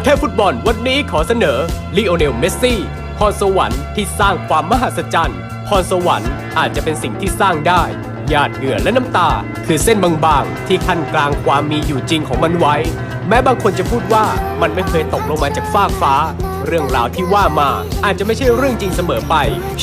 อ้เทพฟุตบอลวันนี้ขอเสนอลีโอเนล เมสซี่ พรสวรรค์ที่สร้างความมหัศจรรย์ พรสวรรค์อาจจะเป็นสิ่งที่สร้างได้ หยาดเหงื่อและน้ำตา คือเส้นบางๆ ที่ขั้นกลางความมีอยู่จริงของมันไว้ แม้บางคนจะพูดว่ามันไม่เคยตกลงมาจากฟากฟ้า เรื่องราวที่ว่ามาอาจจะไม่ใช่เรื่องจริงเสมอไป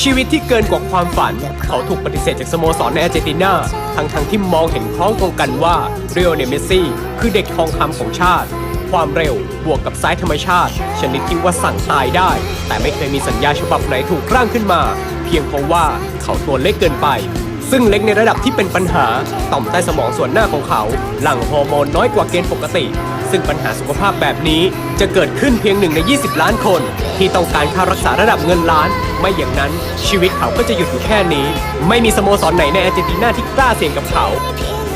ชีวิตที่เกินกว่าความฝัน เขาถูกปฏิเสธจากสโมสรในอาร์เจนตินาทั้งๆที่มองเห็นพ้องตรงกันว่าเรโอเนลเมสซี่คือเด็กทองคำของชาติ ความเร็ว บวกกับสายธรรมชาติ ชนิดที่ว่าสั่งตายได้ แต่ไม่เคยมีสัญญาฉบับไหนถูกร่างขึ้นมา เพียงเพราะว่าเขาตัวเล็กเกินไป ซึ่งเล็กในระดับที่เป็นปัญหา ต่อมใต้สมองส่วนหน้าของเขา หลั่งฮอร์โมนน้อยกว่าเกณฑ์ปกติ ซึ่งปัญหาสุขภาพแบบนี้จะเกิดขึ้นเพียงหนึ่งใน 20 ล้านคน ที่ต้องการค่ารักษาระดับเงินล้าน ไม่อย่างนั้นชีวิตเขาก็จะหยุดอยู่แค่นี้ ไม่มีสโมสรไหนในอาร์เจนตินาที่กล้าเสี่ยงกับเขา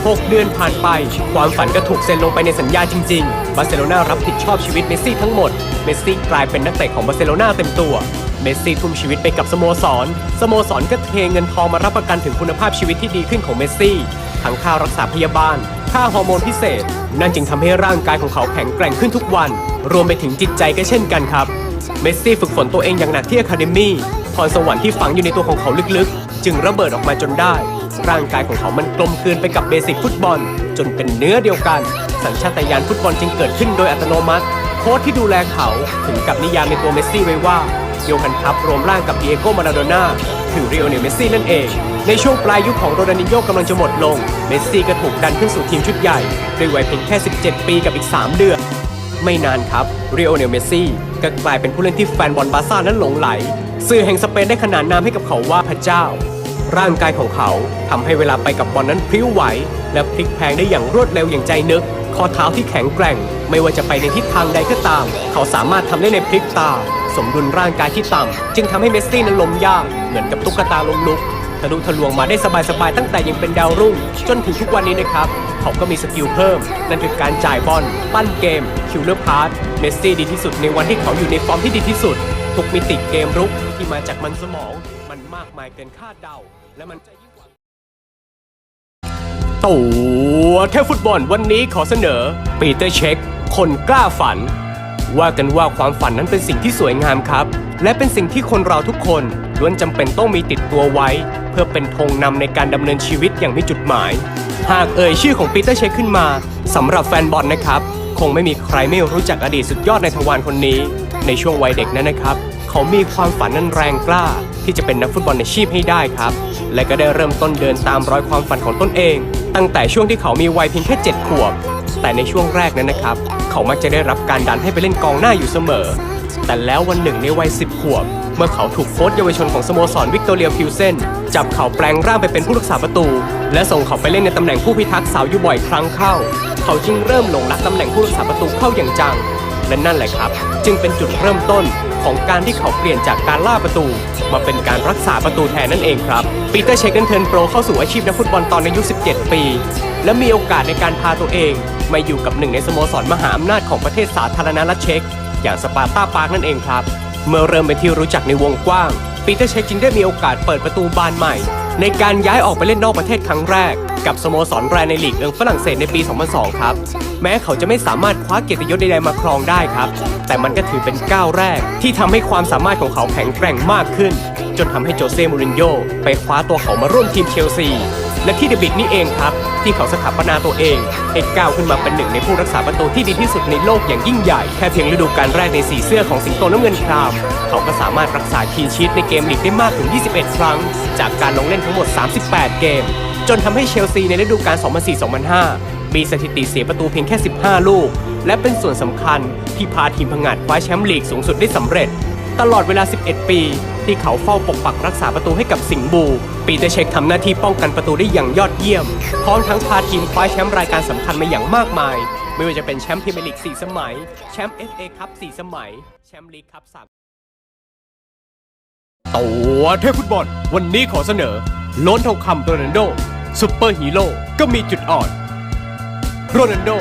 6 เดือนผ่านไป ความฝันก็ถูกเซ็นลงไปในสัญญาจริง ๆ บาร์เซโลนารับผิดชอบชีวิตเมสซี่ทั้งหมด เมสซี่กลายเป็นนักเตะของบาร์เซโลนาเต็มตัว เมสซี่ทุ่มชีวิตไปกับสโมสร สโมสรก็เทเงินทองมารับประกันถึงคุณภาพชีวิตที่ดีขึ้นของเมสซี่ ทั้งค่ารักษาพยาบาล ค่าฮอร์โมนพิเศษ นั่นจึงทำให้ร่างกายของเขาแข็งแกร่งขึ้นทุกวัน รวมไปถึงจิตใจก็เช่นกันครับ เมสซี่ฝึกฝนตัวเองอย่างหนักที่อะคาเดมี่พรสวรรค์ที่ฝังอยู่ในตัวของเขาลึกๆ จึงระเบิดออกมาจนได้ ร่างกายของเขามันกลมกลืนไปกับเบสิกฟุตบอล จนเป็นเนื้อเดียวกัน สัญชาตญาณฟุตบอลจึงเกิดขึ้นโดยอัตโนมัติ โค้ชที่ดูแลเขาถึงกับนิยามในตัวเมสซี่ไว้ว่าโยฮันครับรวมร่างกับเดียโกมาราโดน่าคือเรียเนลเมสซี่นั่นเอง ในช่วงปลายยุคของโรนัลดินโญกำลังจะหมดลง เมสซี่ก็ถูกดันขึ้นสู่ทีมชุดใหญ่ด้วยวัยเพียงแค่ 17 ปีกับอีก 3 เดือน ไม่นานครับเรียเนลเมสซี่ก็กลายเป็นผู้เล่นที่แฟนบอลบาร์ซ่านั้นหลงไหล สื่อแห่งสเปนได้ขนานนามให้กับเขาว่าพระเจ้า ร่างกายของเขาทำให้เวลาไปกับบอลนั้นพลิ้วไหว และพลิกแพงได้อย่างรวดเร็วอย่างใจนึก ข้อเท้าที่แข็งแกร่ง ไม่ว่าจะไปในทิศทางใดก็ตาม เขาสามารถทำได้ในพลิกตา สมดุลร่างกายที่ต่ำจึงทำให้เมสซี่นั้นล้มยาก เหมือนกับตุ๊กตาลมลุกทะลุทะลวงมาได้สบายๆตั้งแต่ยังเป็นดาวรุ่ง จนถึงทุกวันนี้นะครับ เขาก็มีสกิลเพิ่ม นั่นคือการจ่ายบอลปั้นเกม คิวเลอร์พาร์ตเมสซี่ดีที่สุดในวันที่เขาอยู่ในฟอร์มที่ดีที่สุด ทุกมิติเกมรุกที่มาจากมันสมอง มันมากมายเกินคาดเดา และมันตัวเทพฟุตบอลวันนี้ขอเสนอปีเตอร์เช็ค คนกล้าฝัน ว่ากันว่าความฝันนั้นเป็นสิ่งที่สวยงามครับ และเป็นสิ่งที่คนเราทุกคนล้วนจำเป็นต้องมีติดตัวไว้ เพื่อเป็นธงนำในการดำเนินชีวิตอย่างมีจุดหมาย หากเอ่ยชื่อของปีเตอร์เช็คขึ้นมาสำหรับแฟนบอลนะครับ คงไม่มีใครไม่รู้จักอดีตสุดยอดในทวารคนนี้ ในช่วงวัยเด็กนั้นนะครับ เขามีความฝันนั้นแรงกล้า ที่จะเป็นนักฟุตบอลในชีพให้ได้ครับ และก็ได้เริ่มต้นเดินตามรอยความฝันของตนเอง ตั้งแต่ช่วงที่เขามีวัยเพียงแค่ 7 ขวบ แต่ในช่วงแรกนั้นนะครับ เขามักจะได้รับการดันให้ไปเล่นกองหน้าอยู่เสมอ แต่แล้ววันหนึ่งในวัย 10 ขวบ เมื่อเขาถูกโค้ชเยาวชนของสโมสรวิกตอเรียพิวเซนจับเขาแปลงร่างไปเป็นผู้รักษาประตู และส่งเขาไปเล่นในตำแหน่งผู้พิทักษ์เสาอยู่บ่อยครั้งเข้า เขาจึงเริ่มหลงรักตำแหน่งผู้รักษาประตูเข้าอย่างจัง และนั่นแหละครับ จึงเป็นจุดเริ่มต้นของการที่เขาเปลี่ยนจากการล่าประตู มาเป็นการรักษาประตูแทนนั่นเองครับปีเตอร์เชคกันเทิร์นโปรเข้าสู่อาชีพนักฟุตบอลตอนอายุ 17 ปี และมีโอกาสในการพาตัวเองมาอยู่กับหนึ่งในสโมสรมหาอำนาจของประเทศสาธารณรัฐเช็กอย่างสปาร์ตาปาร์กนั่นเองครับ เมื่อเริ่มเป็นที่รู้จักในวงกว้างปีเตอร์เชคจึงได้มีโอกาสเปิดประตูบานใหม่ ในการย้ายออกไปเล่นนอกประเทศครั้งแรก กับสโมสรแรนในลีกเอิงฝรั่งเศสในปี 2002 ครับ แม้เขาจะไม่สามารถคว้าเกียรติยศใดๆมาครองได้ครับ แต่มันก็ถือเป็นก้าวแรก ที่ทำให้ความสามารถของเขาแข็งแกร่งมากขึ้น จนทำให้โจเซ่มูรินโญ่ไปคว้าตัวเขามาร่วมทีมเชลซี และที่เดบิดนี่เองครับ ที่เขาสถาปนาตัวเองให้ก้าวขึ้นมาเป็นหนึ่งในผู้รักษาประตูที่ดีที่สุดในโลกอย่างยิ่งใหญ่ แค่เพียงฤดูกาลแรกในสีเสื้อของสิงโตน้ำเงินคราม เขาก็สามารถรักษาคีชีตในเกมลีกได้มากถึง 21 ครั้ง จากการลงเล่นทั้งหมด 38 เกม จนทำให้เชลซีในฤดูกาล 2004-2005 มีสถิติเสียประตูเพียงแค่ 15 ลูก และเป็นส่วนสำคัญที่พาทีมพังงาดคว้าแชมป์ลีกสูงสุดได้สำเร็จ ตลอดเวลา 11 ปี ที่เขาเฝ้าปกปักรักษาประตูให้กับสิงห์บู ปีเตอร์เช็คทำหน้าที่ป้องกันประตูได้อย่างยอดเยี่ยม พร้อมทั้งพาทีมคว้าแชมป์รายการสำคัญมาอย่างมากมาย ไม่ว่าจะเป็นแชมป์พรีเมียร์ลีก 4 สมัย แชมป์ FA คัพ 4 สมัย แชมป์ลีกคัพ 3 ตัวเทพฟุตบอล วันนี้ขอเสนอล้นทองคำโรนัลโดซูเปอร์ฮีโร่ก็มีจุดอ่อนโรนัลโด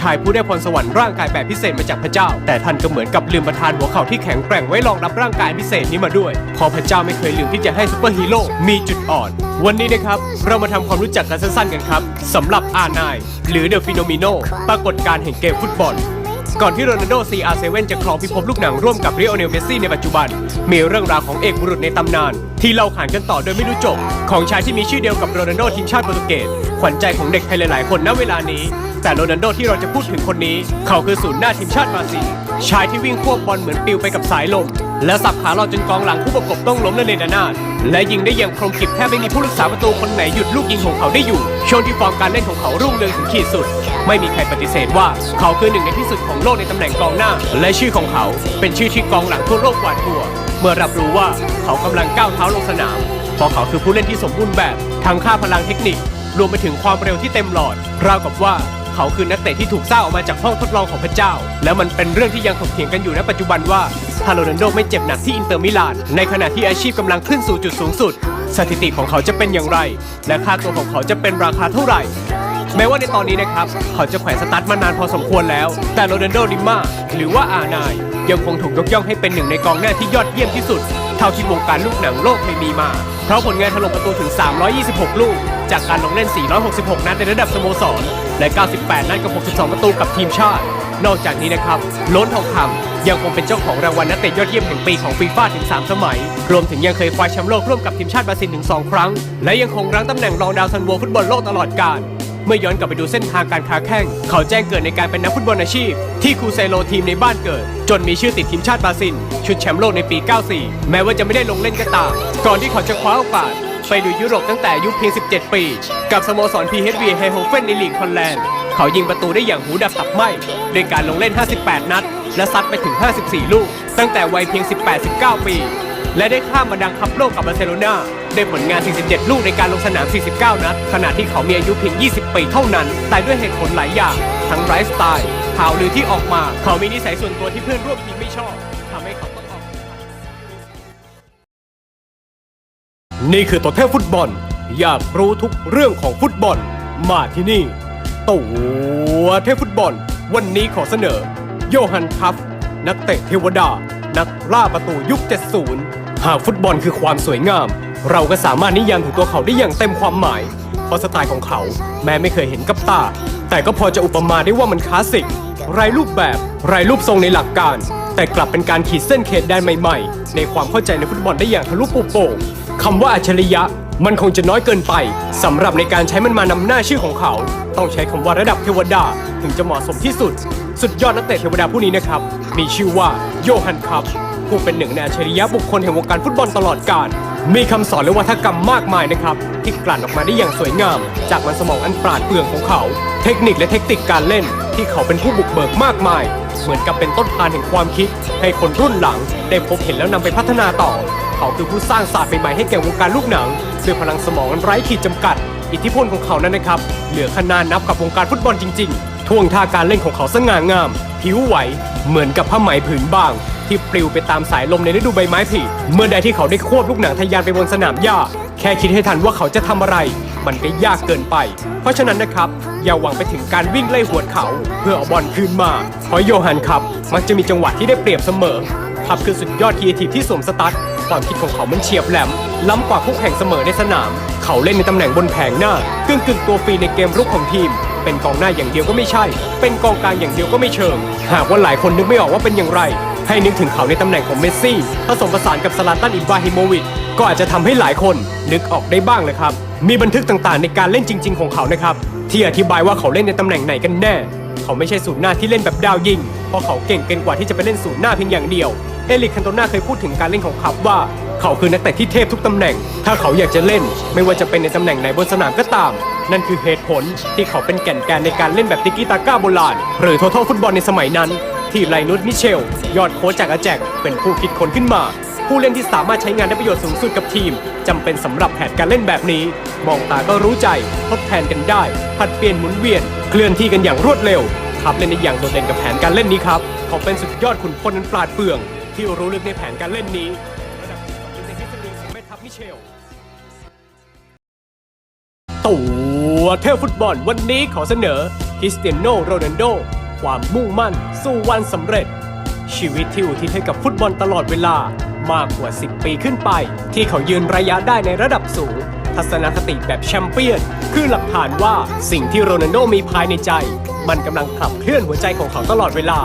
ชายผู้ได้พรสวรรค์ร่างกายแบบพิเศษมาจากพระเจ้า แต่ท่านก็เหมือนกับลืมประทานหัวเข่าที่แข็งแกร่งไว้รองรับร่างกายพิเศษนี้มาด้วยพอพระเจ้าไม่เคยลืมที่จะให้ซูเปอร์ฮีโร่มีจุดอ่อน วันนี้นะครับ เรามาทำความรู้จักกันสั้นๆกันครับสำหรับอาไนหรือเดอะฟิโนมิโนปรากฏการณ์แห่งเกมฟุตบอลก่อนที่โรนัลโด CR7 จะครองพิภพลูกหนังร่วมกับเรโอเนลเมสซี่ในปัจจุบัน มีเรื่องราวของเอกบุรุษในตำนาน ที่เล่าขานกันต่อโดยไม่รู้จบ ของชายที่มีชื่อเดียวกับโรนัลโดทีมชาติโปรตุเกส ขวัญใจของเด็กไทยหลาย ๆ คนณเวลานี้ แต่โรนัลโดที่เราจะพูดถึงคนนี้ เขาคือศูนย์หน้าทีมชาติบราซิลชายที่วิ่งควบบอลเหมือนปลิวไปกับสายลม และสับขาหลอกจนกองหลังผู้ประกบต้องล้มละเนระนาดและยิงได้อย่างคมกริบแทบไม่มีผู้รักษาประตูคนไหนหยุดลูกยิงของเขาได้อยู่ ช่วงที่ฟอร์มการเล่นของเขารุ่งเรืองถึงขีดสุด ไม่มีใครปฏิเสธว่าเขาคือหนึ่งในที่สุดของโลกในตำแหน่งกองหน้า และชื่อของเขาเป็นชื่อที่กองหลังทั่วโลกหวาดกลัว เมื่อรับรู้ว่าเขากำลังก้าวเท้าลงสนามเพราะเขาคือผู้เล่นที่สมบูรณ์แบบทั้งค่าพลังเทคนิค รวมไปถึงความเร็วที่เต็มหลอด ราวกับว่าเขาคือนักเตะที่ถูกสร้างออกมาจากห้องทดลองของพระเจ้า และมันเป็นเรื่องที่ยังถกเถียงกันอยู่ในปัจจุบันว่าถ้าโรนัลโดไม่เจ็บหนักที่อินเตอร์มิลาน ในขณะที่อาชีพกำลังขึ้นสู่จุดสูงสุด สถิติของเขาจะเป็นอย่างไร และค่าตัวของเขาจะเป็นราคาเท่าไหร่ แม้ว่าในตอนนี้นะครับ เขาจะแขวนสตาร์ทมานานพอสมควรแล้ว แต่โรนัลโดลิมาหรือว่าอานาย ยังคงถูกยกย่องให้เป็นหนึ่งในกองหน้าที่ยอดเยี่ยมที่สุด เท่าที่วงการลูกหนังโลกเคยมีมา เพราะผลงานถล่มประตูถึง 326 ลูก จากการลงเล่น 466 นัดในระดับสโมสร และ 98 นัดกับ 62 ประตูกับทีมชาติ นอกจากนี้นะครับ ล้นทองคำยังคงเป็นเจ้าของรางวัลนักเตะยอดเยี่ยมแห่งปีของฟีฟ่าถึง 3 สมัย รวมถึงยังเคยคว้าแชมป์โลกร่วมกับทีมชาติบราซิลถึง 2 ครั้ง และยังคงรั้งตำแหน่งรองดาวซันโวฟุตบอลโลกตลอดกาลเมื่อย้อนกลับไปดูเส้นทางการค้าแข่ง เขาแจ้งเกิดในการเป็นนักฟุตบอลอาชีพ ที่คูเซโลทีมในบ้านเกิด จนมีชื่อติดทีมชาติบราซิล ชุดแชมป์โลกในปี 94 แม้ว่าจะไม่ได้ลงเล่นก็ตาม ก่อนที่เขาจะคว้าโอกาส ไปดูยุโรปตั้งแต่อายุเพียง 17 ปี กับสโมสร PSV ไฮโฮเฟนในลีกฮอลแลนด์ เขายิงประตูได้อย่างหูดับตับไหมด้วยการลงเล่น 58 นัด และซัดไปถึง 54 ลูก ตั้งแต่วัยเพียง 18-19 ปี และได้ข้ามมาดังคัพโลกกับบาร์เซโลนาได้ผลงาน 47 ลูกในการลงสนาม 49 นัด ขณะที่เขามีอายุเพียง 20 ปีเท่านั้น แต่ด้วยเหตุผลหลายอย่าง ทั้งไลฟ์สไตล์ข่าวลือที่ออกมา เขามีนิสัยส่วนตัวที่เพื่อนร่วมทีมไม่ชอบ นี่คือตัวเทพฟุตบอล อยากรู้ทุกเรื่องของฟุตบอล มาที่นี่ ตัวเทพฟุตบอล วันนี้ขอเสนอ โยฮันคัฟ นักเตะเทวดา นักล่าประตูยุค 70 หากฟุตบอลคือความสวยงาม เราก็สามารถนิยามถึงตัวเขาได้อย่างเต็มความหมาย เพราะสไตล์ของเขาแม้ไม่เคยเห็นกับตา แต่ก็พอจะอุปมาได้ว่ามันคลาสสิกไรรูปแบบไรรูปทรงในหลักการ แต่กลับเป็นการขีดเส้นเขตแดนใหม่ๆ ในความเข้าใจในฟุตบอลได้อย่างทะลุปุโป่ง คำว่าอัจฉริยะมันคงจะน้อยเกินไปสำหรับในการใช้มันมานำหน้าชื่อของเขา ต้องใช้คำว่าระดับเทวดาถึงจะเหมาะสมที่สุด สุดยอดนักเตะเทวดาผู้นี้นะครับ มีชื่อว่าโยฮันคัพผู้เป็นหนึ่งในอัจฉริยะบุคคลแห่งวงการฟุตบอลตลอดกาลมีคำสอนและวัฒกรรมมากมายนะครับ ที่กลั่นออกมาได้อย่างสวยงาม จากมันสมองอันปราดเปรื่องของเขา เทคนิคและเทคนิคการเล่น ที่เขาเป็นผู้บุกเบิกมากมาย เหมือนกับเป็นต้นทานแห่งความคิด ให้คนรุ่นหลังได้พบเห็นแล้วนำไปพัฒนาต่อ เขาคือผู้สร้างศาสตร์ใหม่ให้แก่วงการลูกหนังด้วยพลังสมองอันไร้ขีดจำกัด อิทธิพลของเขานั้นนะครับ เหลือขนานับกับวงการฟุตบอลจริงๆ ท่วงท่าการเล่นของเขาสง่างาม ผิวไหว เหมือนกับผ้าไหมผืนบาง ที่ปลิวไปตามสายลมในฤดูใบไม้ผลิเมื่อใดที่เขาได้ควบลูกหนังทะยานไปบนสนามหญ้า แค่คิดให้ทันว่าเขาจะทำอะไร มันก็ยากเกินไป เพราะฉะนั้นนะครับ อย่าหวังไปถึงการวิ่งไล่หวดเขา เพื่อเอาบอลคืนมาเพราะโยฮันครับ มักจะมีจังหวะที่ได้เปรียบเสมอครับคือสุดยอดคีเอทีฟที่สวมสตั๊ด ความคิดของเขามันเฉียบแหลม ล้ำกว่าคู่แข่งเสมอในสนาม เขาเล่นในตำแหน่งบนแผงหน้ากึ่งกึ่งตัวฟรีในเกมรุกของทีม เป็นกองหน้าอย่างเดียวก็ไม่ใช่ เป็นกองกลางอย่างเดียวก็ไม่เชิง หากว่าหลายคนนึกไม่ออกว่าเป็นอย่างไร ให้นึกถึงเขาในตำแหน่งของเมสซี่ผสมผสานกับสลาตันอิบราฮิโมวิชก็อาจจะทำให้หลายคนนึกออกได้บ้างเลยครับ มีบันทึกต่างๆ ในการเล่นจริง ๆ ของเขานะครับ ที่อธิบายว่าเขาเล่นในตำแหน่งไหนกันแน่ เขาไม่ใช่ศูนย์หน้าที่เล่นแบบดาวยิง เพราะเขาเก่งเกินกว่าที่จะไปเล่นศูนย์หน้าเพียงอย่างเดียว เอลิกคันโตนาเคยพูดถึงการเล่นของเขาว่า เขาคือนักเตะที่เทพทุกตำแหน่ง ถ้าเขาอยากจะเล่น ไม่ว่าจะเป็นในตำแหน่งไหนบนสนามก็ตาม นั่นคือเหตุผลที่เขาเป็นแก่นแกนในการเล่นแบบติกิตาก้าโบราณ หรือโททอลฟุตบอลในสมัยนั้น ที่ไลนุสมิเชล ยอดโค้ชจากอาแจกเป็นผู้คิดค้นขึ้นมา ผู้เล่นที่สามารถใช้งานได้ประโยชน์สูงสุดกับทีมจำเป็นสำหรับแผนการเล่นแบบนี้ มองตาก็รู้ใจทดแทนกันได้ผัดเปลี่ยนหมุนเวียนเคลื่อนที่กันอย่างรวดเร็วครับเล่นในอย่างโดดเด่นกับแผนการเล่นนี้ครับ เขาเป็นสุดยอดขุนพลนันปราดเปรื่อง ที่รู้ลึกในแผนการเล่นนี้ระดับจิตวิญญาณในทฤษฎีของแม่ทัพมิเชล ตัวเทพฟุตบอลวันนี้ขอเสนอคริสเตียโนโรนัลโด ความมุ่งมั่นสู่วันสำเร็จ ชีวิตที่อุทิศให้กับฟุตบอลตลอดเวลามากกว่า 10 ปีขึ้นไป ที่เขายืนระยะได้ในระดับสูง ทัศนคติแบบแชมเปี้ยน คือหลักฐานว่าสิ่งที่โรนัลโดมีภายในใจ มันกำลังขับเคลื่อนหัวใจของเขาตลอดเวลา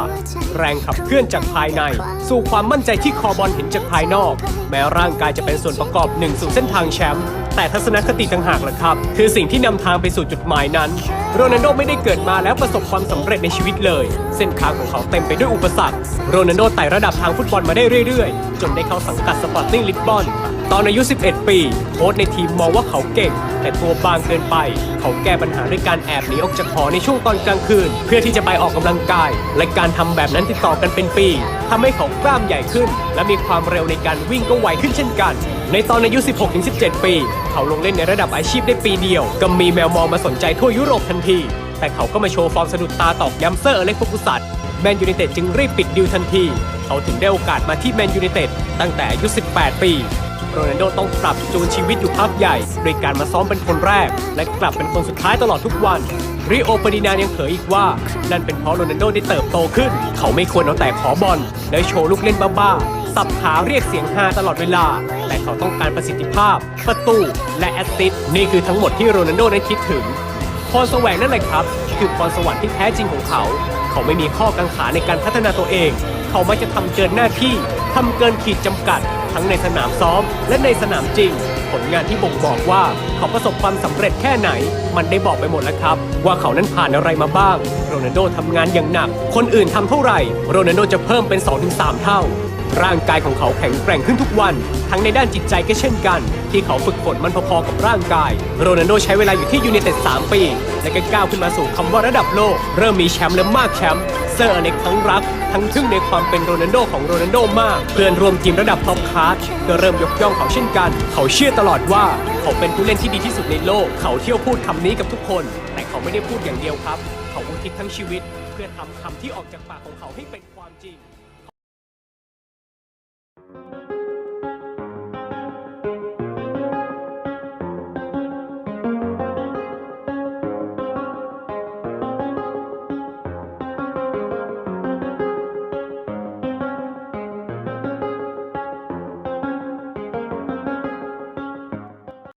แรงขับเคลื่อนจากภายใน สู่ความมั่นใจที่คอบอลเห็นจากภายนอก แม้ร่างกายจะเป็นส่วนประกอบหนึ่งสู่เส้นทางแชมป์แต่ทัศนคติต่างหากล่ะครับ คือสิ่งที่นำทางไปสู่จุดหมายนั้น โรนัลโดไม่ได้เกิดมาแล้วประสบความสำเร็จในชีวิตเลย เส้นทางของเขาเต็มไปด้วยอุปสรรค โรนัลโดไต่ระดับทางฟุตบอลมาได้เรื่อยๆ จนได้เข้าสังกัดสปอร์ติ้งลิสบอน ตอนอายุ 11 ปีโค้ชในทีมมองว่าเขาเก่ง แต่ตัวบางเกินไป เขาแก้ปัญหาด้วยการแอบหนีออกจากหอในช่วงตอนกลางคืน เพื่อที่จะไปออกกำลังกาย และการทำแบบนั้นติดต่อกันเป็นปีทำให้เขากล้ามใหญ่ขึ้น และมีความเร็วในการวิ่งก็ไวขึ้นเช่นกัน ในตอนอายุ 16-17 ปี เขาลงเล่นในระดับอาชีพได้ปีเดียว ก็มีแมวมองมาสนใจทั่วยุโรปทันที แต่เขาก็มาโชว์ฟอร์มสะดุดตาตอกย้ำเซอร์อเล็กโฟกุสัตแมนยูไนเต็ดจึงรีบปิดดิวทันที เขาถึงได้โอกาสมาที่แมนยูไนเต็ดตั้งแต่อายุ 18 ปี โรนัลโดต้องปรับจูนชีวิตอยู่พักใหญ่โดยการมาซ้อมเป็นคนแรก และกลับเป็นคนสุดท้ายตลอดทุกวันริโอเฟอร์ดินานยังเผยอีกว่า นั่นเป็นเพราะโรนัลโดได้เติบโตขึ้น เขาไม่ควรเอาแต่ขอบอล และโชว์ลูกเล่นบ้าๆสับขาเรียกเสียงฮาตลอดเวลา แต่เขาต้องการประสิทธิภาพ ประตู และแอสซิสต์นี่คือทั้งหมดที่โรนัลโดนั้นคิดถึงพรสวงนั่นแหละครับ คือพรสวรรค์ที่แท้จริงของเขา เขาไม่มีข้อกังขาในการพัฒนาตัวเอง เขามักจะทำเกินหน้าที่ทำเกินขีดจำกัด ทั้งในสนามซ้อม และในสนามจริง ผลงานที่บ่งบอกว่าเขาประสบความสำเร็จแค่ไหน มันได้บอกไปหมดแล้วครับ ว่าเขานั้นผ่านอะไรมาบ้าง โรนัลโดทำงานอย่างหนัก คนอื่นทำเท่าไหร่ โรนัลโดจะเพิ่มเป็น 2-3 เท่า ร่างกายของเขาแข็งแกร่งขึ้นทุกวัน ทั้งในด้านจิตใจก็เช่นกัน ที่เขาฝึกฝนมันพอๆกับร่างกาย โรนัลโดใช้เวลาอยู่ที่ยูไนเต็ด3ปี และก็ก้าวขึ้นมาสู่คำว่าระดับโลก เริ่มมีแชมป์และมากแชมป์เซอร์อเล็กทั้งรัก ทั้งทึ่งในความเป็นโรนัลโดของโรนัลโดมาก เพื่อนร่วมทีมระดับท็อปคลาสก็เริ่มยกย่องเขาเช่นกัน เขาเชื่อตลอดว่าเขาเป็นผู้เล่นที่ดีที่สุดในโลก เขาเที่ยวพูดคำนี้กับทุกคน แต่เขาไม่ได้พูดอย่างเดียวครับ เขาอุทิศทั้งชีวิต เพื่อทำคำที่ออกจากปากของเขาให้เป็นความจริง